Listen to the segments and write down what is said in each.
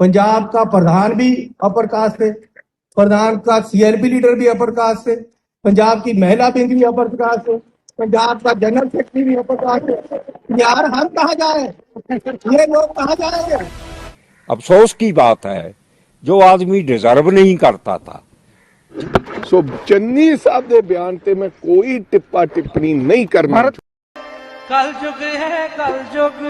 पंजाब का प्रधान भी upper caste है प्रधान का सीएलपी लीडर भी अपर कास्ट है पंजाब की महिला विंग भी अपर कास्ट है पंजाब का जनरल सेक्रेटरी भी अपर कास्ट है यार हम कहाँ जा रहे हैं ये लोग कहाँ जाएंगे अफसोस की बात है जो आदमी डिजर्व नहीं करता था ਸੋ ਚੰਨੀ ਸਾਹਿਬ ਦੇ ਬਿਆਨ ਤੇ ਮੈਂ ਕੋਈ ਟਿੱਪਾ ਟਿੱਪਣੀ ਨਹੀਂ ਕਰਨਾ ਕਲ ਯੁਗ ਹੈ ਕਲ ਯੁਗ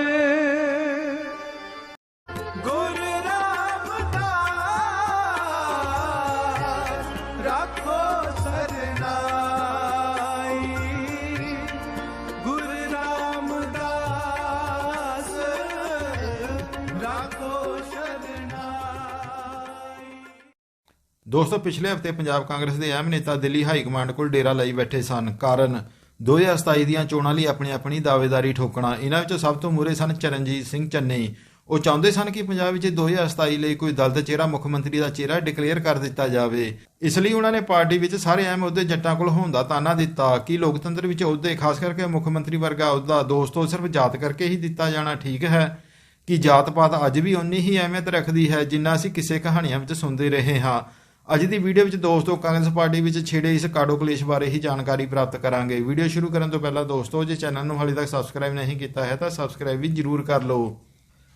ਦੋਸਤੋ, ਪਿਛਲੇ ਹਫ਼ਤੇ ਪੰਜਾਬ ਕਾਂਗਰਸ ਦੇ ਅਹਿਮ ਨੇਤਾ ਦਿੱਲੀ ਹਾਈ ਕਮਾਂਡ ਕੋਲ ਡੇਰਾ ਲਈ ਬੈਠੇ ਸਨ। ਕਾਰਨ 2027 ਦੀਆਂ ਚੋਣਾਂ ਲਈ ਆਪਣੀ ਆਪਣੀ ਦਾਅਵੇਦਾਰੀ ਠੋਕਣਾ। ਇਹਨਾਂ ਵਿੱਚੋਂ ਸਭ ਤੋਂ ਮੂਰੇ ਸਨ ਚਰਨਜੀਤ ਸਿੰਘ ਚੰਨੀ। ਉਹ ਚਾਹੁੰਦੇ ਸਨ ਕਿ ਪੰਜਾਬ ਵਿੱਚ 2027 ਲਈ ਕੋਈ ਦਲ ਦਾ ਚਿਹਰਾ ਮੁੱਖ ਮੰਤਰੀ ਦਾ ਚਿਹਰਾ ਡਿਕਲੇਅਰ ਕਰ ਦਿੱਤਾ ਜਾਵੇ। ਇਸ ਲਈ ਉਹਨਾਂ ਨੇ ਪਾਰਟੀ ਵਿੱਚ ਸਾਰੇ ਅਹਿਮ ਅਹੁਦੇ ਜੱਟਾਂ ਕੋਲ ਹੋਣ ਦਾ ਤਾਨਾ ਦਿੱਤਾ ਕਿ ਲੋਕਤੰਤਰ ਵਿੱਚ ਅਹੁਦੇ, ਖਾਸ ਕਰਕੇ ਮੁੱਖ ਮੰਤਰੀ ਵਰਗਾ ਅਹੁਦਾ ਦੋਸਤੋ, ਸਿਰਫ ਜਾਤ ਕਰਕੇ ਹੀ ਦਿੱਤਾ ਜਾਣਾ ਠੀਕ ਹੈ ਕਿ ਜਾਤ ਪਾਤ ਅੱਜ ਵੀ ਉਨੀ ਹੀ ਅਹਿਮੀਅਤ ਰੱਖਦੀ ਹੈ ਜਿੰਨਾ ਅਸੀਂ ਕਿਸੇ ਕਹਾਣੀਆਂ ਵਿੱਚ ਸੁਣਦੇ ਰਹੇ ਹਾਂ। ਅੱਜ ਦੀ ਵੀਡੀਓ ਵਿੱਚ ਦੋਸਤੋ ਕਾਂਗਰਸ ਪਾਰਟੀ ਵਿੱਚ ਛੇੜੇ ਇਸ ਕਾਡੋ ਕਲੇਸ਼ ਬਾਰੇ ਹੀ ਜਾਣਕਾਰੀ ਪ੍ਰਾਪਤ ਕਰਾਂਗੇ। ਵੀਡੀਓ ਸ਼ੁਰੂ ਕਰਨ ਤੋਂ ਪਹਿਲਾਂ ਦੋਸਤੋ, ਜੇ ਚੈਨਲ ਨੂੰ ਹਾਲੇ ਤੱਕ ਸਬਸਕ੍ਰਾਈਬ ਨਹੀਂ ਕੀਤਾ ਹੈ ਤਾਂ ਸਬਸਕ੍ਰਾਈਬ ਵੀ ਜਰੂਰ ਕਰ ਲਓ।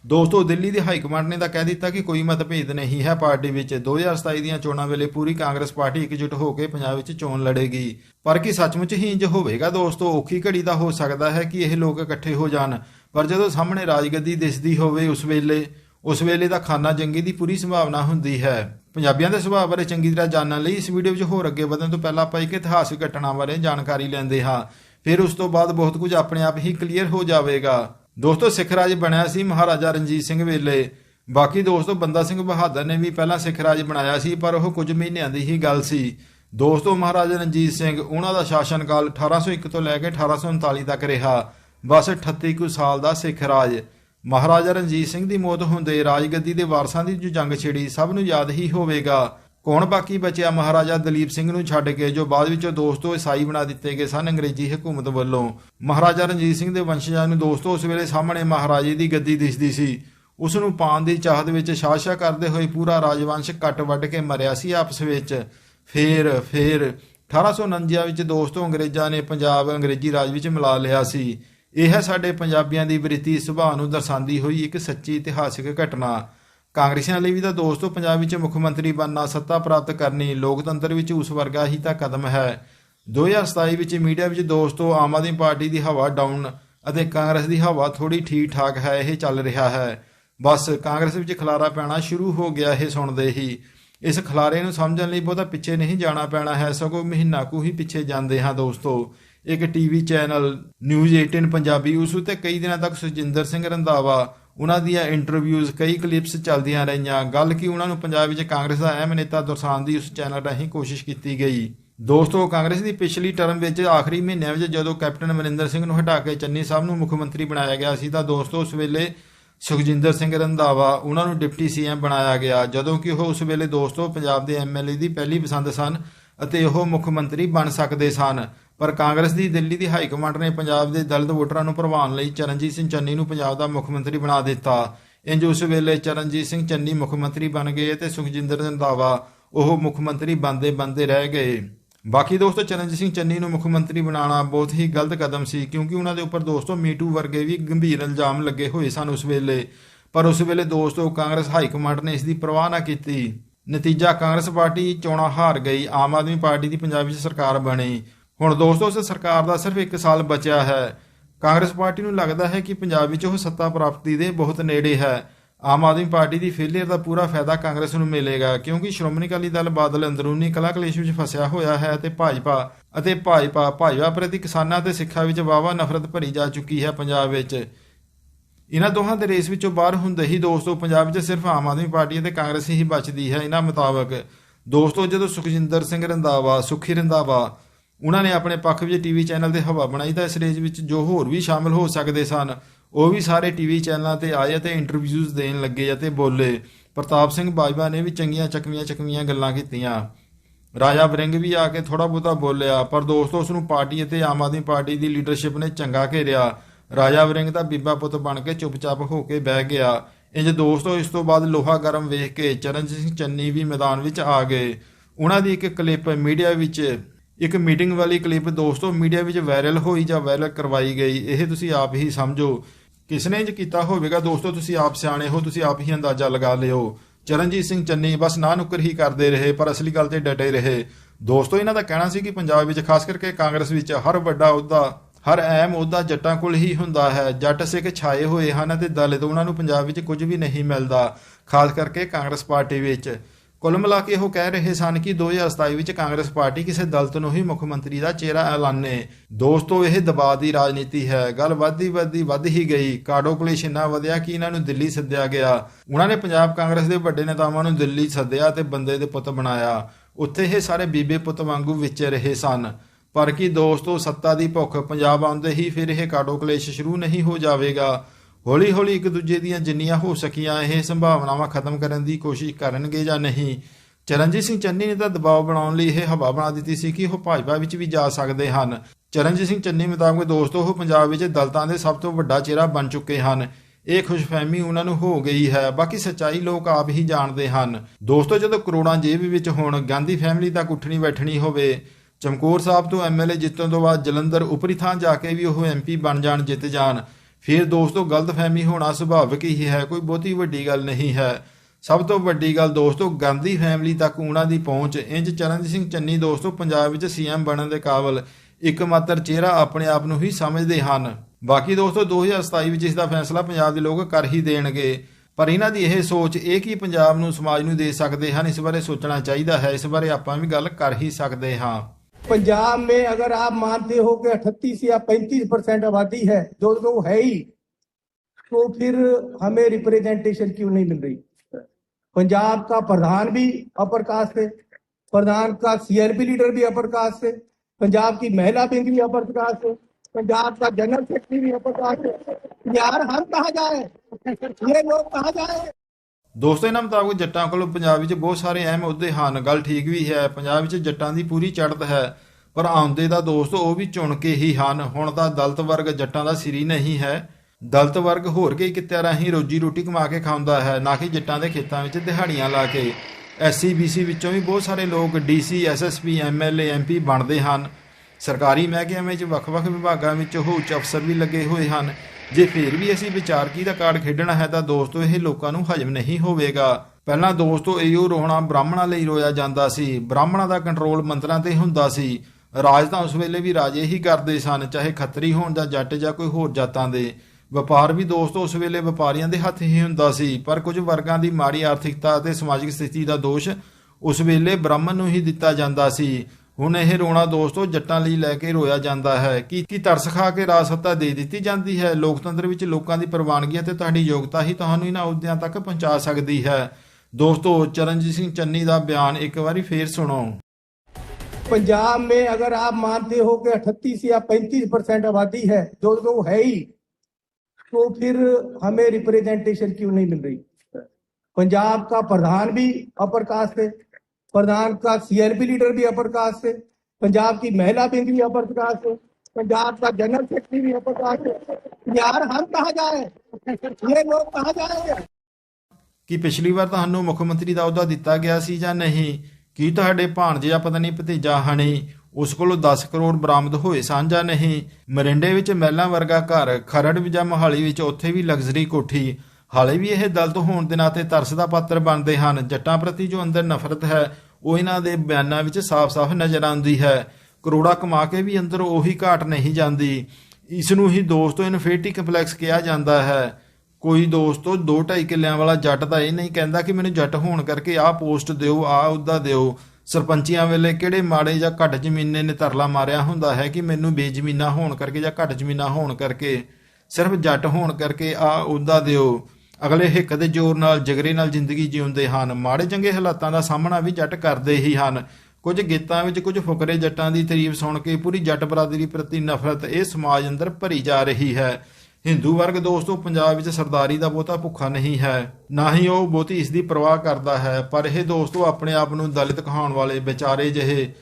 ਦੋਸਤੋ, ਦਿੱਲੀ ਦੀ ਹਾਈ ਕਮਾਂਡ ਨੇ ਤਾਂ ਕਹਿ ਦਿੱਤਾ ਕਿ ਕੋਈ ਮਤਭੇਦ ਨਹੀਂ ਹੈ ਪਾਰਟੀ ਵਿੱਚ। 2027 ਦੀਆਂ ਚੋਣਾਂ ਵੇਲੇ ਪੂਰੀ ਕਾਂਗਰਸ ਪਾਰਟੀ ਇਕਜੁੱਟ ਹੋ ਕੇ ਪੰਜਾਬ ਵਿੱਚ ਚੋਣ ਲੜੇਗੀ। ਪਰ ਕੀ ਸੱਚਮੁੱਚ ਹੀ ਇੰਜ ਹੋਵੇਗਾ ਦੋਸਤੋ? ਔਖੀ ਘੜੀ ਦਾ ਹੋ ਸਕਦਾ ਹੈ ਕਿ ਇਹ ਲੋਕ ਇਕੱਠੇ ਹੋ ਜਾਣ। ਪਰ ਜਦੋਂ ਸਾਹਮਣੇ ਰਾਜਗੱਦੀ ਦਿਸਦੀ ਹੋਵੇ ਉਸ ਵੇਲੇ ਉਸ ਵੇਲੇ ਦਾ ਖਾਨਾ ਜੰਗੀ ਦੀ ਪੂਰੀ ਸੰਭਾਵਨਾ ਹੁੰਦੀ ਹੈ। ਪੰਜਾਬੀਆਂ ਦੇ ਸੁਭਾਅ ਬਾਰੇ ਚੰਗੀ ਤਰ੍ਹਾਂ ਜਾਣਨ ਲਈ ਇਸ ਵੀਡੀਓ ਵਿੱਚ ਹੋਰ ਅੱਗੇ ਵਧਣ ਤੋਂ ਪਹਿਲਾਂ ਆਪਾਂ ਇੱਕ ਇਤਿਹਾਸਕ ਘਟਨਾ ਬਾਰੇ ਜਾਣਕਾਰੀ ਲੈਂਦੇ ਹਾਂ। ਫਿਰ ਉਸ ਤੋਂ ਬਾਅਦ ਬਹੁਤ ਕੁਝ ਆਪਣੇ ਆਪ ਹੀ ਕਲੀਅਰ ਹੋ ਜਾਵੇਗਾ। ਦੋਸਤੋ, ਸਿੱਖ ਰਾਜ ਬਣਿਆ ਸੀ ਮਹਾਰਾਜਾ ਰਣਜੀਤ ਸਿੰਘ ਵੇਲੇ। ਬਾਕੀ ਦੋਸਤੋ, ਬੰਦਾ ਸਿੰਘ ਬਹਾਦਰ ਨੇ ਵੀ ਪਹਿਲਾਂ ਸਿੱਖ ਰਾਜ ਬਣਾਇਆ ਸੀ, ਪਰ ਉਹ ਕੁਝ ਮਹੀਨਿਆਂ ਦੀ ਹੀ ਗੱਲ ਸੀ। ਦੋਸਤੋ, ਮਹਾਰਾਜਾ ਰਣਜੀਤ ਸਿੰਘ ਉਹਨਾਂ ਦਾ ਸ਼ਾਸਨਕਾਲ 1801 ਤੋਂ ਲੈ ਕੇ 1839 ਤੱਕ ਰਿਹਾ। ਬਸ 38 ਕੁ ਸਾਲ ਦਾ ਸਿੱਖ ਰਾਜ। ਮਹਾਰਾਜਾ ਰਣਜੀਤ ਸਿੰਘ ਦੀ ਮੌਤ ਹੁੰਦੇ ਰਾਜਗੱਦੀ ਦੇ ਵਾਰਸਾਂ ਦੀ ਜੋ ਜੰਗ ਛਿੜੀ ਸਭ ਨੂੰ ਯਾਦ ਹੀ ਹੋਵੇਗਾ। ਕੌਣ ਬਾਕੀ ਬਚਿਆ ਮਹਾਰਾਜਾ ਦਲੀਪ ਸਿੰਘ ਨੂੰ ਛੱਡ ਕੇ ਜੋ ਬਾਅਦ ਵਿੱਚੋਂ ਦੋਸਤੋ ਈਸਾਈ ਬਣਾ ਦਿੱਤੇ ਗਏ ਸਨ ਅੰਗਰੇਜ਼ੀ ਹਕੂਮਤ ਵੱਲੋਂ? ਮਹਾਰਾਜਾ ਰਣਜੀਤ ਸਿੰਘ ਦੇ ਵੰਸ਼ਜਾਂ ਨੂੰ ਦੋਸਤੋ ਉਸ ਵੇਲੇ ਸਾਹਮਣੇ ਮਹਾਰਾਜੇ ਦੀ ਗੱਦੀ ਦਿਸਦੀ ਸੀ। ਉਸ ਨੂੰ ਪਾਉਣ ਦੀ ਚਾਹਤ ਵਿੱਚ ਸ਼ਾਸਾ ਕਰਦੇ ਹੋਏ ਪੂਰਾ ਰਾਜਵੰਸ਼ ਕੱਟ ਵੱਢ ਕੇ ਮਰਿਆ ਸੀ ਆਪਸ ਵਿੱਚ। ਫੇਰ ਫੇਰ 1849 ਵਿੱਚ ਦੋਸਤੋ ਅੰਗਰੇਜ਼ਾਂ ਨੇ ਪੰਜਾਬ ਅੰਗਰੇਜ਼ੀ ਰਾਜ ਵਿੱਚ ਮਿਲਾ ਲਿਆ ਸੀ। ਇਹ ਹੈ ਸਾਡੇ ਪੰਜਾਬੀਆਂ ਦੀ ਬ੍ਰਿਤੀ, ਸੁਭਾਅ ਨੂੰ ਦਰਸਾਉਂਦੀ ਹੋਈ ਇੱਕ ਸੱਚੀ ਇਤਿਹਾਸਿਕ ਘਟਨਾ। ਕਾਂਗਰਸੀਆਂ ਲਈ ਵੀ ਤਾਂ ਦੋਸਤੋ ਪੰਜਾਬ ਵਿੱਚ ਮੁੱਖ ਮੰਤਰੀ ਬਣਨਾ ਸੱਤਾ ਪ੍ਰਾਪਤ ਕਰਨੀ ਲੋਕਤੰਤਰ ਵਿੱਚ ਉਸ ਵਰਗਾ ਹੀ ਤਾਂ ਕਦਮ ਹੈ। 2027 ਵਿੱਚ ਮੀਡੀਆ ਵਿੱਚ ਦੋਸਤੋ ਆਮ ਆਦਮੀ ਪਾਰਟੀ ਦੀ ਹਵਾ ਡਾਊਨ ਅਤੇ ਕਾਂਗਰਸ ਦੀ ਹਵਾ ਥੋੜੀ ਠੀਕ ਠਾਕ ਹੈ, ਇਹ ਚੱਲ ਰਿਹਾ ਹੈ। ਬਸ ਕਾਂਗਰਸ ਵਿੱਚ ਖਲਾਰਾ ਪੈਣਾ ਸ਼ੁਰੂ ਹੋ ਗਿਆ ਇਹ ਸੁਣਦੇ ਹੀ। ਇਸ ਖਲਾਰੇ ਨੂੰ ਸਮਝਣ ਲਈ ਬਹੁਤਾ ਪਿੱਛੇ ਨਹੀਂ ਜਾਣਾ ਪੈਣਾ ਹੈ, ਸਗੋਂ ਮਹੀਨਾ ਕੁ ਹੀ ਪਿੱਛੇ ਜਾਂਦੇ ਹਾਂ ਦੋਸਤੋ। ਇੱਕ ਟੀਵੀ ਚੈਨਲ, ਨਿਊਜ਼ 18 ਪੰਜਾਬੀ, ਉਸ ਉਤੇ ਕਈ ਦਿਨਾਂ ਤੱਕ ਸੁਜਿੰਦਰ ਸਿੰਘ ਰੰਧਾਵਾ, ਉਹਨਾਂ ਦੀਆਂ ਇੰਟਰਵਿਊਜ਼ ਕਈ ਕਲਿੱਪਸ ਚੱਲਦੀਆਂ ਰਹੀਆਂ। ਗੱਲ ਕਿ ਉਹਨਾਂ ਨੂੰ ਪੰਜਾਬ ਵਿੱਚ ਕਾਂਗਰਸ ਦਾ ਅਹਿਮ ਨੇਤਾ ਦਰਸਾਉਣ ਦੀ ਉਸ ਚੈਨਲ ਰਾਹੀਂ ਕੋਸ਼ਿਸ਼ ਕੀਤੀ ਗਈ। ਦੋਸਤੋ, ਕਾਂਗਰਸ ਦੀ ਪਿਛਲੀ ਟਰਮ ਵਿੱਚ ਆਖਰੀ ਮਹੀਨਿਆਂ ਵਿੱਚ ਜਦੋਂ ਕੈਪਟਨ ਅਮਰਿੰਦਰ ਸਿੰਘ ਨੂੰ ਹਟਾ ਕੇ ਚੰਨੀ ਸਾਹਿਬ ਨੂੰ ਮੁੱਖ ਮੰਤਰੀ ਬਣਾਇਆ ਗਿਆ ਸੀ, ਤਾਂ ਦੋਸਤੋ, ਉਸ ਵੇਲੇ ਸੁਖਜਿੰਦਰ ਸਿੰਘ ਰੰਧਾਵਾ, ਉਹਨਾਂ ਨੂੰ ਡਿਪਟੀ ਸੀਐਮ ਬਣਾਇਆ ਗਿਆ। ਜਦੋਂ ਕਿ ਉਹ ਉਸ ਵੇਲੇ ਦੋਸਤੋ, ਪੰਜਾਬ ਦੇ ਐਮਐਲਏ ਦੀ ਪਹਿਲੀ ਪਸੰਦ ਸਨ ਅਤੇ ਉਹ ਮੁੱਖ ਮੰਤਰੀ ਬਣ ਸਕਦੇ ਸਨ। ਪਰ ਕਾਂਗਰਸ ਦੀ ਦਿੱਲੀ ਦੀ ਹਾਈ ਕਮਾਂਡ ਨੇ ਪੰਜਾਬ ਦੇ ਦਲਿਤ ਵੋਟਰਾਂ ਨੂੰ ਭਰਵਾਉਣ ਲਈ ਚਰਨਜੀਤ ਸਿੰਘ ਚੰਨੀ ਨੂੰ ਪੰਜਾਬ ਦਾ ਮੁੱਖ ਮੰਤਰੀ ਬਣਾ ਦਿੱਤਾ। ਇੰਜ ਉਸ ਵੇਲੇ ਚਰਨਜੀਤ ਸਿੰਘ ਚੰਨੀ ਮੁੱਖ ਮੰਤਰੀ ਬਣ ਗਏ ਤੇ ਸੁਖਜਿੰਦਰ ਰੰਧਾਵਾ ਉਹ ਮੁੱਖ ਮੰਤਰੀ ਬੰਦੇ ਬੰਦੇ ਰਹਿ ਗਏ। ਬਾਕੀ ਦੋਸਤੋ, ਚਰਨਜੀਤ ਸਿੰਘ ਚੰਨੀ ਨੂੰ ਮੁੱਖ ਮੰਤਰੀ ਬਣਾਉਣਾ ਬਹੁਤ ਹੀ ਗਲਤ ਕਦਮ ਸੀ ਕਿਉਂਕਿ ਉਹਨਾਂ ਦੇ ਉੱਪਰ ਦੋਸਤੋ ਮੀਟੂ ਵਰਗੇ ਵੀ ਗੰਭੀਰ ਇਲਜ਼ਾਮ ਲੱਗੇ ਹੋਏ ਸਨ ਉਸ ਵੇਲੇ। ਪਰ ਉਸ ਵੇਲੇ ਦੋਸਤੋ ਕਾਂਗਰਸ ਹਾਈ ਕਮਾਂਡ ਨੇ ਇਸ ਦੀ ਪਰਵਾਹ ਨਾ ਕੀਤੀ। ਨਤੀਜਾ ਕਾਂਗਰਸ ਪਾਰਟੀ ਚੋਣਾਂ ਹਾਰ ਗਈ, ਆਮ ਆਦਮੀ ਪਾਰਟੀ ਦੀ ਪੰਜਾਬ ਵਿੱਚ ਸਰਕਾਰ ਬਣੀ। ਹੁਣ ਦੋਸਤੋ ਉਸ ਸਰਕਾਰ ਦਾ ਸਿਰਫ 1 ਸਾਲ ਬਚਿਆ ਹੈ। ਕਾਂਗਰਸ ਪਾਰਟੀ ਨੂੰ ਲੱਗਦਾ ਹੈ ਕਿ ਪੰਜਾਬ ਵਿੱਚ ਉਹ ਸੱਤਾ ਪ੍ਰਾਪਤੀ ਦੇ ਬਹੁਤ ਨੇੜੇ ਹੈ। ਆਮ ਆਦਮੀ ਪਾਰਟੀ ਦੀ ਫੇਲਿਅਰ ਦਾ ਪੂਰਾ ਫਾਇਦਾ ਕਾਂਗਰਸ ਨੂੰ ਮਿਲੇਗਾ, ਕਿਉਂਕਿ ਸ਼੍ਰੋਮਣੀ ਅਕਾਲੀ ਦਲ ਬਾਦਲ ਅੰਦਰੂਨੀ ਕਲਾ ਕਲੇਸ਼ ਵਿੱਚ ਫਸਿਆ ਹੋਇਆ ਹੈ ਤੇ ਭਾਜਪਾ ਅਤੇ ਭਾਜਪਾ ਭਾਜਪਾ ਪ੍ਰਤੀ ਕਿਸਾਨਾਂ ਤੇ ਸਿੱਖਾਂ ਵਿੱਚ ਵਾਵਾ ਨਫ਼ਰਤ ਭਰੀ ਜਾ ਚੁੱਕੀ ਹੈ ਪੰਜਾਬ ਵਿੱਚ। ਇਹਨਾਂ ਦੋਹਾਂ ਦੇ ਰੇਸ ਵਿੱਚੋਂ ਬਾਹਰ ਹੁੰਦੇ ਹੀ ਦੋਸਤੋ, ਪੰਜਾਬ ਵਿੱਚ ਸਿਰਫ ਆਮ ਆਦਮੀ ਪਾਰਟੀ ਅਤੇ ਕਾਂਗਰਸ ਹੀ ਬਚਦੀ ਹੈ, ਇਹਨਾਂ ਮੁਤਾਬਕ। ਦੋਸਤੋ, ਜਦੋਂ ਸੁਖਜਿੰਦਰ ਸਿੰਘ ਰੰਧਾਵਾ, ਸੁਖੀ ਰੰਧਾਵਾ ਉਹਨਾਂ ਨੇ ਆਪਣੇ ਪੱਖ ਵਿੱਚ ਟੀਵੀ ਚੈਨਲ ਤੇ ਹਵਾ ਬਣਾਈ ਤਾਂ ਇਸ ਰੇਸ ਵਿੱਚ ਜੋ ਹੋਰ ਵੀ ਸ਼ਾਮਲ ਹੋ ਸਕਦੇ ਸਨ, ਉਹ ਵੀ ਸਾਰੇ ਟੀਵੀ ਚੈਨਲਾਂ ਤੇ ਆਏ ਅਤੇ ਇੰਟਰਵਿਊਜ਼ ਦੇਣ ਲੱਗੇ ਅਤੇ ਬੋਲੇ। ਪ੍ਰਤਾਪ ਸਿੰਘ ਬਾਜਵਾ ਨੇ ਵੀ ਚੰਗੀਆਂ ਚੱਕਵੀਆਂ ਚੱਕਵੀਆਂ ਗੱਲਾਂ ਕੀਤੀਆਂ। ਰਾਜਾ ਵਰਿੰਗ ਵੀ ਆ ਕੇ ਥੋੜਾ ਬਹੁਤਾ ਬੋਲਿਆ, ਪਰ ਦੋਸਤੋ ਉਸ ਨੂੰ ਪਾਰਟੀ ਅਤੇ ਆਮ ਆਦਮੀ ਪਾਰਟੀ ਦੀ ਲੀਡਰਸ਼ਿਪ ਨੇ ਚੰਗਾ ਘੇਰਿਆ। ਰਾਜਾ ਵਰਿੰਗ ਦਾ ਬੀਬਾ ਪੁੱਤ ਬਣ ਕੇ ਚੁੱਪਚਾਪ ਹੋ ਕੇ ਬਹਿ ਗਿਆ। ਇੰਜ ਦੋਸਤੋ ਇਸ ਤੋਂ ਬਾਅਦ ਲੋਹਾ ਗਰਮ ਵੇਖ ਕੇ ਚਰਨਜੀਤ ਸਿੰਘ ਚੰਨੀ ਵੀ ਮੈਦਾਨ ਵਿੱਚ ਆ ਗਏ। ਉਹਨਾਂ ਦੀ ਇੱਕ ਕਲਿੱਪ ਮੀਡੀਆ ਵਿੱਚ ਇੱਕ ਮੀਟਿੰਗ ਵਾਲੀ ਕਲਿੱਪ ਦੋਸਤੋ, ਮੀਡੀਆ ਵਿੱਚ ਵਾਇਰਲ ਹੋਈ ਜਾਂ ਵਾਇਰਲ ਕਰਵਾਈ ਗਈ, ਇਹ ਤੁਸੀਂ ਆਪ ਹੀ ਸਮਝੋ। ਕਿਸ ਨੇ ਇੰਜ ਕੀਤਾ ਹੋਵੇਗਾ ਦੋਸਤੋ, ਤੁਸੀਂ ਆਪ ਸਿਆਣੇ ਹੋ, ਤੁਸੀਂ ਆਪ ਹੀ ਅੰਦਾਜ਼ਾ ਲਗਾ ਲਿਓ। ਚਰਨਜੀਤ ਸਿੰਘ ਚੰਨੀ ਬਸ ਨਾ ਨੁਕਰ ਹੀ ਕਰਦੇ ਰਹੇ, ਪਰ ਅਸਲੀ ਗੱਲ ਤੇ ਡਟੇ ਰਹੇ। ਦੋਸਤੋ, ਇਹਨਾਂ ਦਾ ਕਹਿਣਾ ਸੀ ਕਿ ਪੰਜਾਬ ਵਿੱਚ ਖਾਸ ਕਰਕੇ ਕਾਂਗਰਸ ਵਿੱਚ ਹਰ ਵੱਡਾ ਅਹੁਦਾ, ਹਰ ਅਹਿਮ ਅਹੁਦਾ ਜੱਟਾਂ ਕੋਲ ਹੀ ਹੁੰਦਾ ਹੈ। ਜੱਟ ਸਿੱਖ ਛਾਏ ਹੋਏ ਹਨ ਤੇ ਦਲਿਤ, ਉਹਨਾਂ ਨੂੰ ਪੰਜਾਬ ਵਿੱਚ ਕੁਝ ਵੀ ਨਹੀਂ ਮਿਲਦਾ, ਖਾਸ ਕਰਕੇ ਕਾਂਗਰਸ ਪਾਰਟੀ ਵਿੱਚ। ਕੁੱਲ ਮਿਲਾ ਕੇ ਉਹ ਕਹਿ ਰਹੇ ਸਨ ਕਿ 2027 ਵਿੱਚ ਕਾਂਗਰਸ ਪਾਰਟੀ ਕਿਸੇ ਦਲਤ ਨੂੰ ਹੀ ਮੁੱਖ ਮੰਤਰੀ ਦਾ ਚਿਹਰਾ ਐਲਾਨੇ। ਦੋਸਤੋ, ਇਹ ਦਬਾਅ ਦੀ ਰਾਜਨੀਤੀ ਹੈ। ਗੱਲ ਵੱਧਦੀ ਵੱਧਦੀ ਵੱਧ ਹੀ ਗਈ। ਕਾਡੋ ਕਲੇਸ਼ ਇੰਨਾ ਵਧਿਆ ਕਿ ਇਹਨਾਂ ਨੂੰ ਦਿੱਲੀ ਸੱਦਿਆ ਗਿਆ। ਉਹਨਾਂ ਨੇ ਪੰਜਾਬ ਕਾਂਗਰਸ ਦੇ ਵੱਡੇ ਨੇਤਾਵਾਂ ਨੂੰ ਦਿੱਲੀ ਸੱਦਿਆ ਤੇ ਬੰਦੇ ਦੇ ਪੁੱਤ ਬਣਾਇਆ। ਉੱਥੇ ਇਹ ਸਾਰੇ ਬੀਬੇ ਪੁੱਤ ਵਾਂਗੂ ਵਿੱਚ ਰਹੇ ਸਨ। ਪਰ ਕਿ ਦੋਸਤੋ, ਸੱਤਾ ਦੀ ਭੁੱਖ ਪੰਜਾਬ ਆਉਂਦੇ ਹੀ ਫਿਰ ਇਹ ਕਾਡੋ ਕਲੇਸ਼ ਸ਼ੁਰੂ ਨਹੀਂ ਹੋ ਜਾਵੇਗਾ। ਹੌਲੀ ਹੌਲੀ ਇੱਕ ਦੂਜੇ ਦੀਆਂ ਜਿੰਨੀਆਂ ਹੋ ਸਕੀਆਂ, ਇਹ ਸੰਭਾਵਨਾਵਾਂ ਖਤਮ ਕਰਨ ਦੀ ਕੋਸ਼ਿਸ਼ ਕਰਨਗੇ ਜਾਂ ਨਹੀਂ? ਚਰਨਜੀਤ ਸਿੰਘ ਚੰਨੀ ਨੇ ਤਾਂ ਦਬਾਅ ਬਣਾਉਣ ਲਈ ਇਹ ਹਵਾ ਬਣਾ ਦਿੱਤੀ ਸੀ ਕਿ ਉਹ ਭਾਜਪਾ ਵਿੱਚ ਵੀ ਜਾ ਸਕਦੇ ਹਨ। ਚਰਨਜੀਤ ਸਿੰਘ ਚੰਨੀ ਮੁਤਾਬਕ ਦੋਸਤੋ ਉਹ ਪੰਜਾਬ ਵਿੱਚ ਦਲਤਾਂ ਦੇ ਸਭ ਤੋਂ ਵੱਡਾ ਚਿਹਰਾ ਬਣ ਚੁੱਕੇ ਹਨ। ਇਹ ਖੁਸ਼ਫਹਿਮੀ ਉਹਨਾਂ ਨੂੰ ਹੋ ਗਈ ਹੈ, ਬਾਕੀ ਸੱਚਾਈ ਲੋਕ ਆਪ ਹੀ ਜਾਣਦੇ ਹਨ। ਦੋਸਤੋ, ਜਦੋਂ ਕਰੋੜਾਂ ਜੇਬ ਵਿੱਚ ਹੋਣ, ਗਾਂਧੀ ਫੈਮਿਲੀ ਤੱਕ ਉੱਠਣੀ ਬੈਠਣੀ ਹੋਵੇ, ਚਮਕੌਰ ਸਾਹਿਬ ਤੋਂ ਐਮਐਲਏ ਜਿੱਤਣ ਤੋਂ ਬਾਅਦ ਜਲੰਧਰ ਉਪਰੀ ਥਾਂ ਜਾ ਕੇ ਵੀ ਉਹ ਐਮਪੀ ਬਣ ਜਾਣ, ਜਿੱਤ ਜਾਣ। ਫਿਰ ਦੋਸਤੋ ਗਲਤਫਹਿਮੀ ਹੋਣਾ ਸੁਭਾਵਿਕ ਹੀ ਹੈ, ਕੋਈ ਬਹੁਤੀ ਵੱਡੀ ਗੱਲ ਨਹੀਂ ਹੈ। ਸਭ ਤੋਂ ਵੱਡੀ ਗੱਲ ਦੋਸਤੋ, ਗਾਂਧੀ ਫੈਮਿਲੀ ਤੱਕ ਉਹਨਾਂ ਦੀ ਪਹੁੰਚ। ਇੰਜ ਚਰਨਜੀਤ ਸਿੰਘ ਚੰਨੀ ਦੋਸਤੋ, ਪੰਜਾਬ ਵਿੱਚ ਸੀਐਮ ਬਣਨ ਦੇ ਕਾਬਲ ਇੱਕਮਾਤਰ ਚਿਹਰਾ ਆਪਣੇ ਆਪ ਨੂੰ ਹੀ ਸਮਝਦੇ ਹਨ। ਬਾਕੀ ਦੋਸਤੋ 2027 ਵਿੱਚ ਇਸ ਦਾ ਫੈਸਲਾ ਪੰਜਾਬ ਦੇ ਲੋਕ ਕਰ ਹੀ ਦੇਣਗੇ। ਪਰ ਇਹਨਾਂ ਦੀ ਇਹ ਸੋਚ, ਇਹ ਕੀ ਪੰਜਾਬ ਨੂੰ ਸਮਾਜ ਨੂੰ ਦੇ ਸਕਦੇ ਹਨ, ਇਸ ਬਾਰੇ ਸੋਚਣਾ ਚਾਹੀਦਾ ਹੈ। ਇਸ ਬਾਰੇ ਆਪਾਂ ਵੀ ਗੱਲ ਕਰ ਹੀ ਸਕਦੇ ਹਾਂ। पंजाब में अगर आप मानते हो कि अठतीस या पैंतीस परसेंट आबादी है, जो तो है ही तो फिर हमें रिप्रेजेंटेशन क्यों नहीं मिल रही? पंजाब का प्रधान भी अपर कास्ट है, प्रधान का सीएलपी लीडर भी अपर कास्ट है, पंजाब की महिला विंग भी अपर कास्ट है, पंजाब का जनरल सेक्रेटरी भी अपर कास्ट है। यार हम कहा जाए, ये लोग कहा जाए? ਦੋਸਤੋ, ਇਹਨਾਂ ਮੁਤਾਬਕ ਜੱਟਾਂ ਕੋਲ ਪੰਜਾਬ ਵਿੱਚ ਬਹੁਤ ਸਾਰੇ ਅਹਿਮ ਅਹੁਦੇ ਹਨ। ਗੱਲ ਠੀਕ ਵੀ ਹੈ, ਪੰਜਾਬ ਵਿੱਚ ਜੱਟਾਂ ਦੀ ਪੂਰੀ ਚੜ੍ਹਤ ਹੈ, ਪਰ ਆਉਂਦੇ ਦਾ ਦੋਸਤੋ ਉਹ ਵੀ ਚੁਣ ਕੇ ਹੀ ਹਨ। ਹੁਣ ਤਾਂ ਦਲਤ ਵਰਗ ਜੱਟਾਂ ਦਾ ਸਿਰੀ ਨਹੀਂ ਹੈ। ਦਲਤ ਵਰਗ ਹੋਰ ਕਈ ਕਿੱਤਿਆਂ ਰਾਹੀਂ ਰੋਜੀ ਰੋਟੀ ਕਮਾ ਕੇ ਖਾਂਦਾ ਹੈ, ਨਾ ਕਿ ਜੱਟਾਂ ਦੇ ਖੇਤਾਂ ਵਿੱਚ ਦਿਹਾੜੀਆਂ ਲਾ ਕੇ। ਐਸਸੀ ਬੀਸੀ ਵਿੱਚੋਂ ਵੀ ਬਹੁਤ ਸਾਰੇ ਲੋਕ ਡੀਸੀ ਐਸਐਸਪੀ ਐਮਐਲਏ ਐਮਪੀ ਬਣਦੇ ਹਨ। ਸਰਕਾਰੀ ਮਹਿਕਮੇ ਵਿੱਚ ਵੱਖ-ਵੱਖ ਵਿਭਾਗਾਂ ਵਿੱਚ ਉਹ ਉੱਚ ਅਫਸਰ ਵੀ ਲੱਗੇ ਹੋਏ ਹਨ। ਜੇ ਫਿਰ ਵੀ ਅਸੀਂ ਵਿਚਾਰਕੀ ਦਾ ਕਾਰਡ ਖੇਡਣਾ ਹੈ ਤਾਂ ਦੋਸਤੋ, ਇਹ ਲੋਕਾਂ ਨੂੰ ਹਜਮ ਨਹੀਂ ਹੋਵੇਗਾ। ਪਹਿਲਾਂ ਦੋਸਤੋ ਇਹੋ ਰੋਣਾ ਬ੍ਰਾਹਮਣਾਂ ਲਈ ਰੋਇਆ ਜਾਂਦਾ ਸੀ। ਬ੍ਰਾਹਮਣਾਂ ਦਾ ਕੰਟਰੋਲ ਮੰਤਰਾਂ ਤੇ ਹੁੰਦਾ ਸੀ। ਰਾਜ ਤਾਂ ਉਸ ਵੇਲੇ ਵੀ ਰਾਜੇ ਹੀ ਕਰਦੇ ਸਨ, ਚਾਹੇ ਖੱਤਰੀ ਹੋਣ ਜਾਂ ਜੱਟ ਜਾਂ ਕੋਈ ਹੋਰ ਜਾਤਾਂ ਦੇ। ਵਪਾਰ ਵੀ ਦੋਸਤੋ, ਉਸ ਵੇਲੇ ਵਪਾਰੀਆਂ ਦੇ ਹੱਥ ਹੀ ਹੁੰਦਾ ਸੀ। ਪਰ ਕੁਝ ਵਰਗਾਂ ਦੀ ਮਾੜੀ ਆਰਥਿਕਤਾ ਅਤੇ ਸਮਾਜਿਕ ਸਥਿਤੀ ਦਾ ਦੋਸ਼ ਉਸ ਵੇਲੇ ਬ੍ਰਾਹਮਣ ਨੂੰ ਹੀ ਦਿੱਤਾ ਜਾਂਦਾ ਸੀ। ਹੁਣ ਇਹ ਰੋਣਾ ਦੋਸਤੋ ਜੱਟਾਂ ਲਈ ਲੈ ਕੇ ਰੋਇਆ ਜਾਂਦਾ ਹੈ ਕਿ ਕੀ ਤਰਸ ਖਾ ਕੇ ਰਾਜਸੱਤਾ ਦੇ ਦਿੱਤੀ ਜਾਂਦੀ ਹੈ ਲੋਕਤੰਤਰ ਵਿੱਚ ਲੋਕਾਂ ਦੀ ਪ੍ਰਵਾਨਗੀ ਅਤੇ ਤੁਹਾਡੀ ਯੋਗਤਾ ਹੀ ਤੁਹਾਨੂੰ ਇਹਨਾਂ ਅਹੁਦਿਆਂ ਤੱਕ ਪਹੁੰਚਾ ਸਕਦੀ ਹੈ ਦੋਸਤੋ ਚਰਨਜੀਤ ਸਿੰਘ ਚੰਨੀ ਦਾ ਬਿਆਨ ਇੱਕ ਵਾਰੀ ਫੇਰ ਸੁਣੋ पंजाब में अगर आप मानते हो कि अठतीस या पैंतीस परसेंट आबादी है जो तो है ही तो फिर हमें रिप्रेजेंटेशन क्यों नहीं मिल रही पंजाब का प्रधान भी अपर कास्ट है प्रधान का सीएलपी लीडर भी अपर कास्ट है पंजाब की महिला विंग भी अपर कास्ट है पंजाब का जनरल सेक्रेटरी भी अपर कास्ट है यार हम कहाँ जाए ये लोग कहाँ जाएंगे ਕਿ ਪਿਛਲੀ ਵਾਰ ਤੁਹਾਨੂੰ ਮੁੱਖ ਮੰਤਰੀ ਦਾ ਅਹੁਦਾ ਦਿੱਤਾ ਗਿਆ ਸੀ ਜਾਂ ਨਹੀਂ ਕੀ ਤੁਹਾਡੇ ਭਾਣਜੇ ਜਾਂ ਪਤਾ ਨਹੀਂ ਭਤੀਜਾ ਹਣੀ ਉਸ ਕੋਲੋਂ 10 ਕਰੋੜ ਬਰਾਮਦ ਹੋਏ ਸਨ ਜਾਂ ਨਹੀਂ ਮਰਿੰਡੇ ਵਿੱਚ ਮਹਿਲਾ ਵਰਗਾ ਘਰ ਖਰੜ ਵਿੱਚ ਜਾਂ ਮੋਹਾਲੀ ਵਿੱਚ ਉੱਥੇ ਵੀ ਲਗਜ਼ਰੀ ਕੋਠੀ ਹਾਲੇ ਵੀ ਇਹ ਦਲਤ ਹੋਣ ਦੇ ਨਾਤੇ ਤਰਸ ਦਾ ਪਾਤਰ ਬਣਦੇ ਹਨ। ਜੱਟਾਂ ਪ੍ਰਤੀ ਜੋ ਅੰਦਰ ਨਫ਼ਰਤ ਹੈ, ਉਹ ਇਹਨਾਂ ਦੇ ਬਿਆਨਾਂ ਵਿੱਚ ਸਾਫ਼-ਸਾਫ਼ ਨਜ਼ਰ ਆਉਂਦੀ ਹੈ। ਕਰੋੜਾ ਕਮਾ ਕੇ ਵੀ ਅੰਦਰ ਉਹੀ ਘਾਟ ਨਹੀਂ ਜਾਂਦੀ। ਇਸ ਨੂੰ ਹੀ ਦੋਸਤੋ ਇਨਫਿਨਿਟੀ ਕੰਪਲੈਕਸ ਕਿਹਾ ਜਾਂਦਾ ਹੈ। ਕੋਈ ਦੋਸਤੋ 2.5 ਕਿੱਲਿਆਂ ਵਾਲਾ ਜੱਟ ਤਾਂ ਇਹ ਨਹੀਂ ਕਹਿੰਦਾ ਕਿ ਮੈਨੂੰ ਜੱਟ ਹੋਣ ਕਰਕੇ ਆਹ ਪੋਸਟ ਦਿਓ, ਆਹ ਉਹਦਾ ਦਿਓ। ਸਰਪੰਚੀਆਂ ਵੇਲੇ ਕਿਹੜੇ ਮਾੜੇ ਜਾਂ ਘੱਟ ਜ਼ਮੀਨੇ ਨੇ ਤਰਲਾ ਮਾਰਿਆ ਹੁੰਦਾ ਹੈ ਕਿ ਮੈਨੂੰ ਬੇਜ਼ਮੀਨਾ ਹੋਣ ਕਰਕੇ ਜਾਂ ਘੱਟ ਜ਼ਮੀਨਾ ਹੋਣ ਕਰਕੇ, ਸਿਰਫ ਜੱਟ ਹੋਣ ਕਰਕੇ ਆਹ ਉਹਦਾ ਦਿਓ। ਅਗਲੇ ਹਿੱਕ ਦੇ ਜ਼ੋਰ ਨਾਲ, ਜਗਰੇ ਨਾਲ ਜ਼ਿੰਦਗੀ ਜਿਉਂਦੇ ਹਨ। ਮਾੜੇ ਚੰਗੇ ਹਾਲਾਤਾਂ ਦਾ ਸਾਹਮਣਾ ਵੀ ਜੱਟ ਕਰਦੇ ਹੀ ਹਨ। ਕੁਝ ਗੀਤਾਂ ਵਿੱਚ ਕੁਝ ਫੁਕਰੇ ਜੱਟਾਂ ਦੀ ਤਾਰੀਫ ਸੁਣ ਕੇ ਪੂਰੀ ਜੱਟ ਬਰਾਦਰੀ ਪ੍ਰਤੀ ਨਫ਼ਰਤ ਇਹ ਸਮਾਜ ਅੰਦਰ ਭਰੀ ਜਾ ਰਹੀ ਹੈ। ਹਿੰਦੂ ਵਰਗ ਦੋਸਤੋ, ਪੰਜਾਬ ਵਿੱਚ ਸਰਦਾਰੀ ਦਾ ਬਹੁਤਾ ਭੁੱਖਾ ਨਹੀਂ ਹੈ। ਨਾ ਹੀ ਉਹ ਬਹੁਤੀ ਇਸ ਦੀ ਪਰਵਾਹ ਕਰਦਾ ਹੈ, ਪਰ ਇਹ ਦੋਸਤੋ ਆਪਣੇ ਆਪ ਨੂੰ ਦਲਿਤ ਕਹਾਉਣ ਵਾਲੇ ਵਿਚਾਰੇ ਜਿਹੇ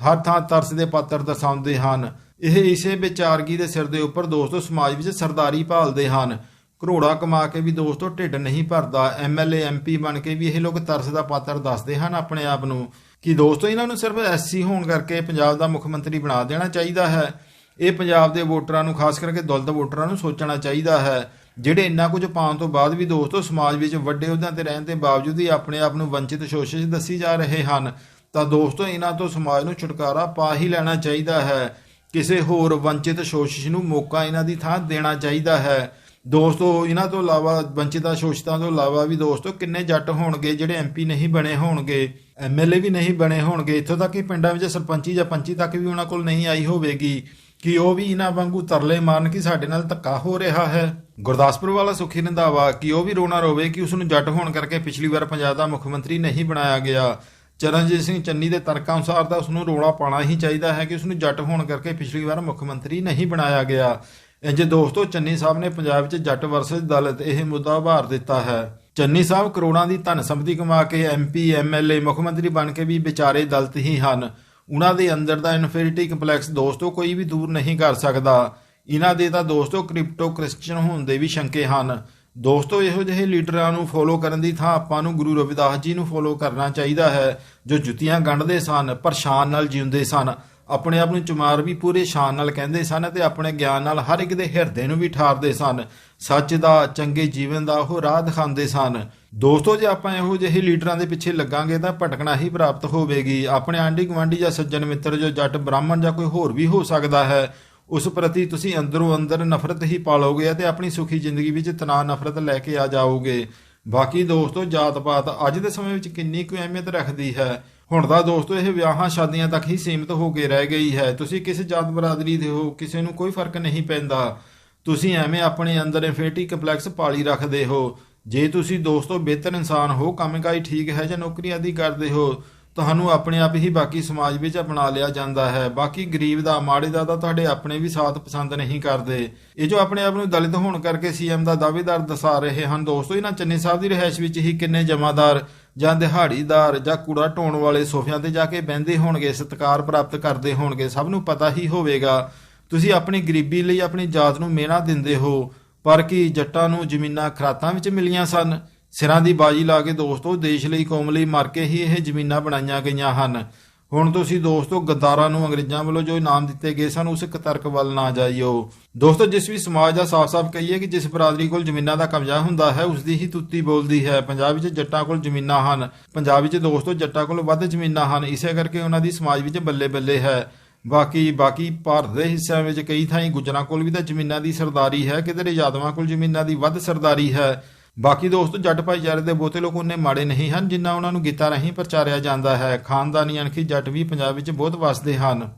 ਹਰ ਥਾਂ ਤਰਸ ਦੇ ਪਾਤਰ ਦਰਸਾਉਂਦੇ ਹਨ। ਇਹ ਇਸੇ ਵਿਚਾਰਗੀ ਦੇ ਸਿਰ ਦੇ ਉੱਪਰ ਦੋਸਤੋ, ਸਮਾਜ ਵਿੱਚ ਸਰਦਾਰੀ ਭਾਲਦੇ ਹਨ। ਕਰੋੜਾ ਕਮਾ ਕੇ ਵੀ ਦੋਸਤੋ ਢਿੱਡ ਨਹੀਂ ਭਰਦਾ ਐਮਐਲਏ ਐਮਪੀ ਬਣ ਕੇ ਵੀ ਇਹ ਲੋਕ ਤਰਸ ਦਾ ਪਾਤਰ ਦੱਸਦੇ ਹਨ ਆਪਣੇ ਆਪ ਨੂੰ ਕਿ ਦੋਸਤੋ ਇਹਨਾਂ ਨੂੰ ਸਿਰਫ ਐਸਸੀ ਹੋਣ ਕਰਕੇ ਪੰਜਾਬ ਦਾ ਮੁੱਖ ਮੰਤਰੀ ਬਣਾ ਦੇਣਾ ਚਾਹੀਦਾ ਹੈ। ਇਹ ਪੰਜਾਬ ਦੇ ਵੋਟਰਾਂ ਨੂੰ, ਖਾਸ ਕਰਕੇ ਦਲਿਤ ਵੋਟਰਾਂ ਨੂੰ ਸੋਚਣਾ ਚਾਹੀਦਾ ਹੈ। ਜਿਹੜੇ ਇੰਨਾ ਕੁਝ ਪਾਉਣ ਤੋਂ ਬਾਅਦ ਵੀ ਦੋਸਤੋ ਸਮਾਜ ਵਿੱਚ ਵੱਡੇ ਅਹੁਦਿਆਂ ਤੇ ਰਹਿਣ ਦੇ ਬਾਵਜੂਦ ਹੀ ਆਪਣੇ ਆਪ ਨੂੰ ਵੰਚਿਤ ਸ਼ੋਸ਼ਿਤ ਦੱਸੀ ਜਾ ਰਹੇ ਹਨ, ਤਾਂ ਦੋਸਤੋ ਇਹਨਾਂ ਤੋਂ ਸਮਾਜ ਨੂੰ ਛੁਟਕਾਰਾ ਪਾ ਹੀ ਲੈਣਾ ਚਾਹੀਦਾ ਹੈ। ਕਿਸੇ ਹੋਰ ਵੰਚਿਤ ਸ਼ੋਸ਼ਿਤ ਨੂੰ ਮੌਕਾ ਇਹਨਾਂ ਦੀ ਥਾਂ ਦੇਣਾ ਚਾਹੀਦਾ ਹੈ। ਦੋਸਤੋ, ਇਹਨਾਂ ਤੋਂ ਇਲਾਵਾ ਵੰਚਿਤਾਂ ਸ਼ੋਸ਼ਤਾਂ ਤੋਂ ਇਲਾਵਾ ਵੀ ਦੋਸਤੋ, ਕਿੰਨੇ ਜੱਟ ਹੋਣਗੇ, ਜਿਹੜੇ ਐਮਪੀ ਨਹੀਂ ਬਣੇ ਹੋਣਗੇ ਐਮਐਲਏ ਵੀ ਨਹੀਂ ਬਣੇ ਹੋਣਗੇ, ਇੱਥੋਂ ਤੱਕ ਕਿ ਪਿੰਡਾਂ ਵਿੱਚ ਸਰਪੰਚੀ ਜਾਂ ਪੰਚੀ ਤੱਕ ਵੀ ਉਹਨਾਂ ਕੋਲ ਨਹੀਂ ਆਈ ਹੋਵੇਗੀ, ਕਿ ਉਹ ਵੀ ਇਹਨਾਂ ਵਾਂਗੂ ਤਰਲੇ ਮਾਰਨ ਕਿ ਸਾਡੇ ਨਾਲ ਧੱਕਾ ਹੋ ਰਿਹਾ ਹੈ। ਗੁਰਦਾਸਪੁਰ ਵਾਲਾ ਸੁਖੀ ਰੰਧਾਵਾ, ਕਿ ਉਹ ਵੀ ਰੋਣਾ ਰੋਵੇ ਕਿ ਉਸ ਨੂੰ ਜੱਟ ਹੋਣ ਕਰਕੇ ਪਿਛਲੀ ਵਾਰ ਪੰਜਾਬ ਦਾ ਮੁੱਖ ਮੰਤਰੀ ਨਹੀਂ ਬਣਾਇਆ ਗਿਆ। ਚਰਨਜੀਤ ਸਿੰਘ ਚੰਨੀ ਦੇ ਤਰਕਾਂ ਅਨੁਸਾਰ ਤਾਂ ਉਸ ਨੂੰ ਰੋਣਾ ਪਾਣਾ ਹੀ ਚਾਹੀਦਾ ਹੈ ਕਿ ਉਸ ਨੂੰ ਜੱਟ ਹੋਣ ਕਰਕੇ ਪਿਛਲੀ ਵਾਰ ਮੁੱਖ ਮੰਤਰੀ ਨਹੀਂ ਬਣਾਇਆ ਗਿਆ। ਇੰਜ ਦੋਸਤੋ, ਚੰਨੀ ਸਾਹਿਬ ਨੇ ਪੰਜਾਬ ਵਿੱਚ ਜੱਟ ਵਰਸਸ ਦਲਿਤ ਇਹ ਮੁੱਦਾ ਉਭਾਰ ਦਿੱਤਾ ਹੈ। ਚੰਨੀ ਸਾਹਿਬ ਕਰੋੜਾਂ ਦੀ ਧਨ ਸੰਪਤੀ ਕਮਾ ਕੇ ਐਮਪੀ ਐਮਐਲਏ ਮੁੱਖ ਮੰਤਰੀ ਬਣ ਕੇ ਵੀ ਵਿਚਾਰੇ ਦਲਿਤ ਹੀ ਹਨ। ਉਹਨਾਂ ਦੇ ਅੰਦਰ ਦਾ ਇਨਫੀਰਿਟੀ ਕੰਪਲੈਕਸ ਦੋਸਤੋ ਕੋਈ ਵੀ ਦੂਰ ਨਹੀਂ ਕਰ ਸਕਦਾ। ਇਹਨਾਂ ਦੇ ਤਾਂ ਦੋਸਤੋ ਕ੍ਰਿਪਟੋ ਕ੍ਰਿਸਚੀਅਨ ਹੋਣ ਦੇ ਵੀ ਸ਼ੰਕੇ ਹਨ। ਦੋਸਤੋ, ਇਹੋ ਜਿਹੇ ਲੀਡਰਾਂ ਨੂੰ ਫੋਲੋ ਕਰਨ ਦੀ ਥਾਂ ਆਪਾਂ ਨੂੰ ਗੁਰੂ ਰਵਿਦਾਸ ਜੀ ਨੂੰ ਫੋਲੋ ਕਰਨਾ ਚਾਹੀਦਾ ਹੈ, ਜੋ ਜੁੱਤੀਆਂ ਗੰਢਦੇ ਸਨ, ਪਰਸ਼ਾਨ ਨਾਲ ਜਿਉਂਦੇ ਸਨ। ਆਪਣੇ ਆਪ ਨੂੰ ਚਮਾਰ ਵੀ ਪੂਰੇ ਸ਼ਾਨ ਨਾਲ ਕਹਿੰਦੇ ਸਨ ਤੇ ਆਪਣੇ ਗਿਆਨ ਨਾਲ ਹਰ ਇੱਕ ਦੇ ਹਿਰਦੇ ਨੂੰ ਵੀ ਠਾਰਦੇ ਸਨ। ਸੱਚ ਦਾ, ਚੰਗੇ ਜੀਵਨ ਦਾ ਉਹ ਰਾਹ ਦਿਖਾਉਂਦੇ ਸਨ। ਦੋਸਤੋ, ਜੇ ਆਪਾਂ ਇਹੋ ਜਿਹੇ ਲੀਡਰਾਂ ਦੇ ਪਿੱਛੇ ਲੱਗਾਂਗੇ ਤਾਂ ਭਟਕਣਾ ਹੀ ਪ੍ਰਾਪਤ ਹੋਵੇਗੀ। ਆਪਣੇ ਆਂਢੀ ਗੁਆਂਢੀ ਜਾਂ ਸੱਜਣ ਮਿੱਤਰ ਜੋ ਜੱਟ ਬ੍ਰਾਹਮਣ ਜਾਂ ਕੋਈ ਹੋਰ ਵੀ ਹੋ ਸਕਦਾ ਹੈ, ਉਸ ਪ੍ਰਤੀ ਤੁਸੀਂ ਅੰਦਰੋਂ ਅੰਦਰ ਨਫ਼ਰਤ ਹੀ ਪਾਲੋਗੇ ਅਤੇ ਆਪਣੀ ਸੁਖੀ ਜ਼ਿੰਦਗੀ ਵਿੱਚ ਤਣਾਅ, ਨਫ਼ਰਤ ਲੈ ਕੇ ਆ ਜਾਓਗੇ। ਬਾਕੀ ਦੋਸਤੋ ਜਾਤ ਪਾਤ ਅੱਜ ਦੇ ਸਮੇਂ ਵਿੱਚ ਕਿੰਨੀ ਕੁ ਅਹਿਮੀਅਤ ਰੱਖਦੀ ਹੈ ਹੁਣ ਤਾਂ ਦੋਸਤੋ, ਇਹ ਵਿਆਹਾਂ ਸ਼ਾਦੀਆਂ ਤੱਕ ਹੀ ਸੀਮਿਤ ਹੋ ਕੇ ਰਹਿ ਗਈ ਹੈ। ਤੁਸੀਂ ਕਿਸੇ ਜਾਤ ਬਰਾਦਰੀ ਦੇ ਹੋ? ਕਿਸੇ ਨੂੰ ਕੋਈ ਫ਼ਰਕ ਨਹੀਂ ਪੈਂਦਾ। ਤੁਸੀਂ ਐਵੇਂ ਆਪਣੇ ਅੰਦਰ ਇਨਫਿਨਿਟੀ ਕੰਪਲੈਕਸ ਪਾਲੀ ਰੱਖਦੇ ਹੋ। ਜੇ ਤੁਸੀਂ ਦੋਸਤੋ ਬਿਹਤਰ ਇਨਸਾਨ ਹੋ ਕੰਮ ਕੰਮਕਾਈ ਠੀਕ ਹੈ ਜਾਂ ਨੌਕਰੀ ਆਦੀ ਕਰਦੇ ਹੋ, ਤੁਹਾਨੂੰ ਆਪਣੇ ਆਪ ਹੀ ਬਾਕੀ ਸਮਾਜ ਵਿੱਚ ਅਪਣਾ ਲਿਆ ਜਾਂਦਾ ਹੈ। ਬਾਕੀ ਗਰੀਬ ਦਾ, ਮਾੜੇ ਦਾ ਤਾਂ ਤੁਹਾਡੇ ਆਪਣੇ ਵੀ ਸਾਥ ਪਸੰਦ ਨਹੀਂ ਕਰਦੇ। ਇਹ ਜੋ ਆਪਣੇ ਆਪ ਨੂੰ ਦਲਿਤ ਹੋਣ ਕਰਕੇ ਸੀਐਮ ਦਾ ਦਾਅਵੇਦਾਰ ਦਸਾ ਰਹੇ ਹਨ ਦੋਸਤੋ, ਇਹਨਾਂ ਚੰਨੀ ਸਾਹਿਬ ਦੀ ਰਹਿائش ਵਿੱਚ ਹੀ ਕਿੰਨੇ ਜਮਾਦਾਰ ਜਾਂ ਦਿਹਾੜੀਦਾਰ ਜਾਂ ਕੂੜਾ ਢੋਣ ਵਾਲੇ ਸੋਫਿਆਂ ਤੇ ਜਾ ਕੇ ਬਹਿੰਦੇ ਹੋਣਗੇ, ਸਤਿਕਾਰ ਪ੍ਰਾਪਤ ਕਰਦੇ ਹੋਣਗੇ, ਸਭ ਨੂੰ ਪਤਾ ਹੀ ਹੋਵੇਗਾ। ਤੁਸੀਂ ਆਪਣੀ ਗਰੀਬੀ ਲਈ ਆਪਣੀ ਜਾਤ ਨੂੰ ਮਿਹਣਾ ਦਿੰਦੇ ਹੋ, ਪਰ ਕੀ ਜੱਟਾਂ ਨੂੰ ਜ਼ਮੀਨਾਂ ਖਰਾਤਾਂ ਵਿੱਚ ਮਿਲੀਆਂ ਸਨ? ਸਿਰਾਂ ਦੀ ਬਾਜੀ ਲਾ ਕੇ ਦੋਸਤੋ, ਦੇਸ਼ ਲਈ ਕੌਮ ਲਈ ਮਰ ਕੇ ਹੀ ਇਹ ਜ਼ਮੀਨਾਂ ਬਣਾਈਆਂ ਗਈਆਂ ਹਨ। ਹੁਣ ਤੁਸੀਂ ਦੋਸਤੋ ਗੱਦਾਰਾਂ ਨੂੰ ਅੰਗਰੇਜ਼ਾਂ ਵੱਲੋਂ ਜੋ ਇਨਾਮ ਦਿੱਤੇ ਗਏ ਸਨ, ਉਸ ਕਤਰਕ ਵੱਲ ਨਾ ਜਾਈਓ। ਦੋਸਤੋ, ਜਿਸ ਵੀ ਸਮਾਜ ਦਾ ਸਾਫ਼-ਸਾਫ਼ ਕਹੀਏ ਕਿ ਜਿਸ ਬਰਾਦਰੀ ਕੋਲ ਜ਼ਮੀਨਾਂ ਦਾ ਕਬਜ਼ਾ ਹੁੰਦਾ ਹੈ, ਉਸ ਦੀ ਹੀ ਤੁੱਤੀ ਬੋਲਦੀ ਹੈ। ਪੰਜਾਬ ਵਿੱਚ ਜੱਟਾਂ ਕੋਲ ਜ਼ਮੀਨਾਂ ਹਨ। ਪੰਜਾਬ ਵਿੱਚ ਦੋਸਤੋ, ਜੱਟਾਂ ਕੋਲ ਵੱਧ ਜ਼ਮੀਨਾਂ ਹਨ। ਇਸੇ ਕਰਕੇ ਉਹਨਾਂ ਦੀ ਸਮਾਜ ਵਿੱਚ ਬੱਲੇ-ਬੱਲੇ ਹੈ। ਬਾਕੀ ਬਾਕੀ ਭਾਰਤ ਦੇ ਹਿੱਸਿਆਂ ਵਿੱਚ ਕਈ ਥਾਈਂ ਗੁੱਜਰਾਂ ਕੋਲ ਵੀ ਤਾਂ ਜ਼ਮੀਨਾਂ ਦੀ ਸਰਦਾਰੀ ਹੈ ਕਿਤੇ ਯਾਦਵਾਂ ਕੋਲ ਜ਼ਮੀਨਾਂ ਦੀ ਵੱਧ ਸਰਦਾਰੀ ਹੈ। ਬਾਕੀ ਦੋਸਤੋ ਜੱਟ ਭਾਈਚਾਰੇ ਦੇ ਬਹੁਤੇ ਲੋਕ ਉਹਨੇ ਮਾੜੇ ਨਹੀਂ ਹਨ ਜਿੰਨਾ ਉਹਨਾਂ ਨੂੰ ਗੀਤਾਂ ਰਾਹੀਂ ਪ੍ਰਚਾਰਿਆ ਜਾਂਦਾ ਹੈ। ਖਾਨਦਾਨੀ ਅਣਖੀ ਜੱਟ ਵੀ ਪੰਜਾਬ ਵਿੱਚ ਬਹੁਤ ਵਸਦੇ ਹਨ।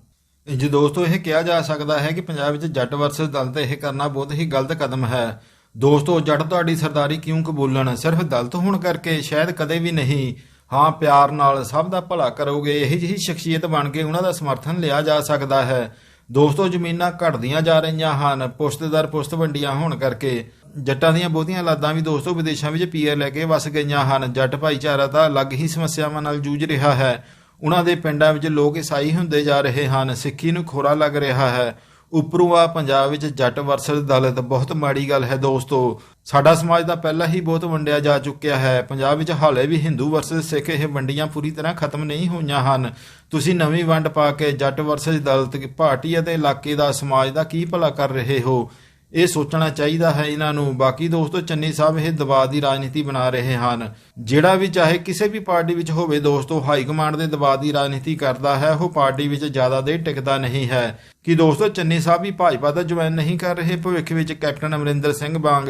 ਇੰਜ ਦੋਸਤੋ, ਇਹ ਕਿਹਾ ਜਾ ਸਕਦਾ ਹੈ ਕਿ ਪੰਜਾਬ ਵਿੱਚ ਜੱਟ ਵਰਸਸ ਦਲਿਤ ਇਹ ਕਰਨਾ ਬਹੁਤ ਹੀ ਗਲਤ ਕਦਮ ਹੈ। ਦੋਸਤੋ, ਜੱਟ ਤੁਹਾਡੀ ਸਰਦਾਰੀ ਕਿਉਂ ਕਬੂਲਣ? ਸਿਰਫ ਦਲਤ ਹੋਣ ਕਰਕੇ ਸ਼ਾਇਦ ਕਦੇ ਵੀ ਨਹੀਂ। ਹਾਂ, ਪਿਆਰ ਨਾਲ ਸਭ ਦਾ ਭਲਾ ਕਰੋਗੇ, ਇਹੀ ਜਿਹੀ ਸ਼ਖਸੀਅਤ ਬਣ ਕੇ ਉਹਨਾਂ ਦਾ ਸਮਰਥਨ ਲਿਆ ਜਾ ਸਕਦਾ ਹੈ। ਦੋਸਤੋ, ਜ਼ਮੀਨਾਂ ਘਟਦੀਆਂ ਜਾ ਰਹੀਆਂ ਹਨ। ਪੁਸ਼ਤ ਦਰ ਪੁਸ਼ਤ ਵੰਡੀਆਂ ਹੋਣ ਕਰਕੇ ਜੱਟਾਂ ਦੀਆਂ ਬਹੁਤੀਆਂ ਲਾਦਾਂ ਵੀ ਦੋਸਤੋ ਵਿਦੇਸ਼ਾਂ ਵਿੱਚ ਪੀਅਰ ਲੈ ਕੇ ਵਸ ਗਈਆਂ ਹਨ। ਜੱਟ ਭਾਈਚਾਰਾ ਤਾਂ ਅਲੱਗ ਹੀ ਸਮੱਸਿਆਵਾਂ ਨਾਲ ਜੂਝ ਰਿਹਾ ਹੈ। ਉਹਨਾਂ ਦੇ ਪਿੰਡਾਂ ਵਿੱਚ ਲੋਕ ਈਸਾਈ ਹੁੰਦੇ ਜਾ ਰਹੇ ਹਨ। ਸਿੱਖੀ ਨੂੰ ਖੋਰਾ ਲੱਗ ਰਿਹਾ ਹੈ। ਉੱਪਰੋਂ ਆ ਪੰਜਾਬ ਵਿੱਚ ਜੱਟ ਵਰਸਸ ਦਲਿਤ ਬਹੁਤ ਮਾੜੀ ਗੱਲ ਹੈ ਦੋਸਤੋ। ਸਾਡਾ ਸਮਾਜ ਦਾ ਪਹਿਲਾਂ ਹੀ ਬਹੁਤ ਵੰਡਿਆ ਜਾ ਚੁੱਕਿਆ ਹੈ। ਪੰਜਾਬ ਵਿੱਚ ਹਾਲੇ ਵੀ ਹਿੰਦੂ ਵਰਸਸ ਸਿੱਖ ਇਹ ਵੰਡੀਆਂ ਪੂਰੀ ਤਰ੍ਹਾਂ ਖਤਮ ਨਹੀਂ ਹੋਈਆਂ ਹਨ। ਤੁਸੀਂ ਨਵੀਂ ਵੰਡ ਪਾ ਕੇ ਜੱਟ ਵਰਸਸ ਦਲਿਤ ਪਾਰਟੀ ਅਤੇ ਇਲਾਕੇ ਦਾ ਸਮਾਜ ਦਾ ਕੀ ਭਲਾ ਕਰ ਰਹੇ ਹੋ? ਇਹ ਸੋਚਣਾ ਚਾਹੀਦਾ ਹੈ ਇਹਨਾਂ ਨੂੰ। ਬਾਕੀ ਦੋਸਤੋ, ਚੰਨੀ ਸਾਹਿਬ ਇਹ ਦਬਾਅ ਦੀ ਰਾਜਨੀਤੀ ਬਣਾ ਰਹੇ ਹਨ। ਜਿਹੜਾ ਵੀ ਚਾਹੇ ਕਿਸੇ ਵੀ ਪਾਰਟੀ ਵਿੱਚ ਹੋਵੇ, ਦੋਸਤੋ, ਹਾਈ ਕਮਾਂਡ ਦੇ ਦਬਾਅ ਦੀ ਰਾਜਨੀਤੀ ਕਰਦਾ ਹੈ, ਉਹ ਪਾਰਟੀ ਵਿੱਚ ਜ਼ਿਆਦਾ ਦੇਰ ਟਿਕਦਾ ਨਹੀਂ ਹੈ। ਕਿ ਦੋਸਤੋ, ਚੰਨੀ ਸਾਹਿਬ ਵੀ ਭਾਜਪਾ ਦਾ ਜੁਆਇਨ ਨਹੀਂ ਕਰ ਰਹੇ? ਭਵਿੱਖ ਵਿੱਚ ਕੈਪਟਨ ਅਮਰਿੰਦਰ ਸਿੰਘ ਵਾਂਗ।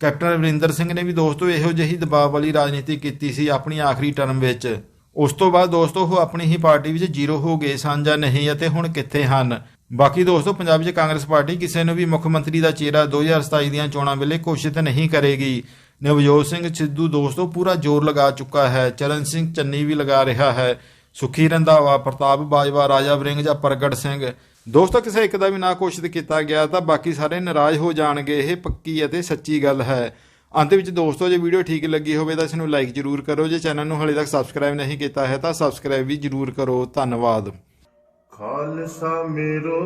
ਕੈਪਟਨ ਅਮਰਿੰਦਰ ਸਿੰਘ ਨੇ ਵੀ ਦੋਸਤੋ, ਇਹੋ ਜਿਹੀ ਦਬਾਅ ਵਾਲੀ ਰਾਜਨੀਤੀ ਕੀਤੀ ਸੀ ਆਪਣੀ ਆਖਰੀ ਟਰਮ ਵਿੱਚ। ਉਸ ਤੋਂ ਬਾਅਦ ਦੋਸਤੋ, ਉਹ ਆਪਣੀ ਹੀ ਪਾਰਟੀ ਵਿੱਚ ਜ਼ੀਰੋ ਹੋ ਗਏ ਸਨ ਜਾਂ ਨਹੀਂ ਅਤੇ ਹੁਣ ਕਿੱਥੇ ਹਨ? ਬਾਕੀ ਦੋਸਤੋ, ਪੰਜਾਬ 'ਚ ਕਾਂਗਰਸ ਪਾਰਟੀ ਕਿਸੇ ਨੂੰ ਵੀ ਮੁੱਖ ਮੰਤਰੀ ਦਾ ਚਿਹਰਾ 2027 ਦੀਆਂ ਚੋਣਾਂ ਵੇਲੇ ਘੋਸ਼ਿਤ ਨਹੀਂ ਕਰੇਗੀ। ਨਵਜੋਤ ਸਿੰਘ ਸਿੱਧੂ ਦੋਸਤੋ, ਪੂਰਾ ਜ਼ੋਰ ਲਗਾ ਚੁੱਕਾ ਹੈ। ਚਰਨ ਸਿੰਘ ਚੰਨੀ ਵੀ ਲਗਾ ਰਿਹਾ ਹੈ। ਸੁਖੀ ਰੰਧਾਵਾ, ਪ੍ਰਤਾਪ ਬਾਜਵਾ, ਰਾਜਾ ਵਰਿੰਗ ਜਾਂ ਪ੍ਰਗਟ ਸਿੰਘ। ਦੋਸਤੋ, ਕਿਸੇ ਇੱਕ ਦਾ ਵੀ ਨਾ ਘੋਸ਼ਿਤ ਕੀਤਾ ਗਿਆ ਤਾਂ ਬਾਕੀ ਸਾਰੇ ਨਾਰਾਜ਼ ਹੋ ਜਾਣਗੇ। ਇਹ ਪੱਕੀ ਅਤੇ ਸੱਚੀ ਗੱਲ ਹੈ। ਅੰਤ ਵਿੱਚ ਦੋਸਤੋ, ਜੇ ਵੀਡੀਓ ਠੀਕ ਲੱਗੀ ਹੋਵੇ ਤਾਂ ਇਸ ਨੂੰ ਲਾਈਕ ਜ਼ਰੂਰ ਕਰੋ। ਜੇ ਚੈਨਲ ਨੂੰ ਹਾਲੇ ਤੱਕ ਸਬਸਕ੍ਰਾਈਬ ਨਹੀਂ ਕੀਤਾ ਹੈ ਤਾਂ ਸਬਸਕ੍ਰਾਈਬ ਵੀ ਜ਼ਰੂਰ ਕਰੋ। ਧੰਨਵਾਦ। ਖਾਲਸਾ ਮੇਰੋ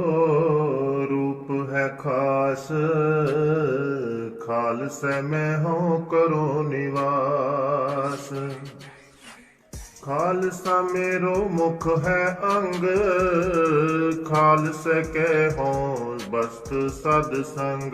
ਰੂਪ ਹੈ ਖਾਸ। ਖਾਲਸਾ ਮੈਂ ਹੋ ਕਰੋ ਨਿਵਾਸ। ਖਾਲਸਾ ਮੇਰੋ ਮੁਖ ਹੈ ਅੰਗ। ਖਾਲਸਾ ਕਹਿ ਹੋ ਬਸਤ ਸਦ ਸੰਗ।